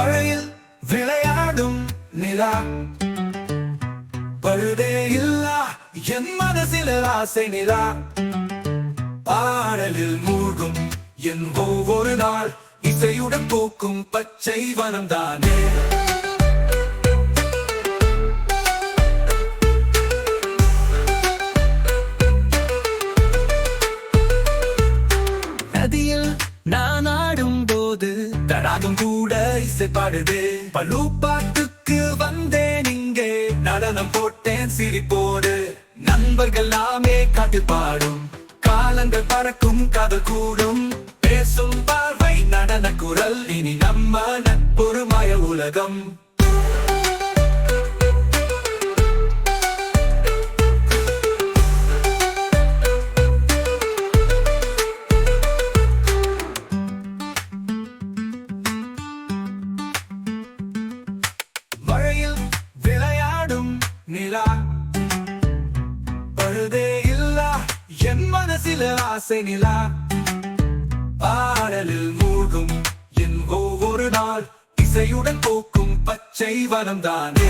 மழையில் விளையாடும் நிலா. பழுதே இல்லா என் மனசில் ஆசை நிலா. பாடலில் மூழ்கும் என் ஒவ்வொரு நாள் இசையுடன் போக்கும் பச்சை வனம்தானே. நதியில் நான் ஆடும் போது தடாகம் கூட இசைப்பாடுது. பல்லு பாட்டுக்கு வந்தேன் இங்கே. நடனம் போட்டேன் சிரிப்போடு. நண்பர்கள் நாமே காட்டு பாடும். காலங்கள் பறக்கும் கதை கூடும். பேசும் பார்வை நடன குரல். இனி நம்ம நட்பொருமாய உலகம். வருதே இல்ல என் மனசில ஆசை நிலா. பாடலில் மூழ்கும் என் ஒவ்வொரு நாள் இசையுடன் போக்கும் பச்சை வனம் தானே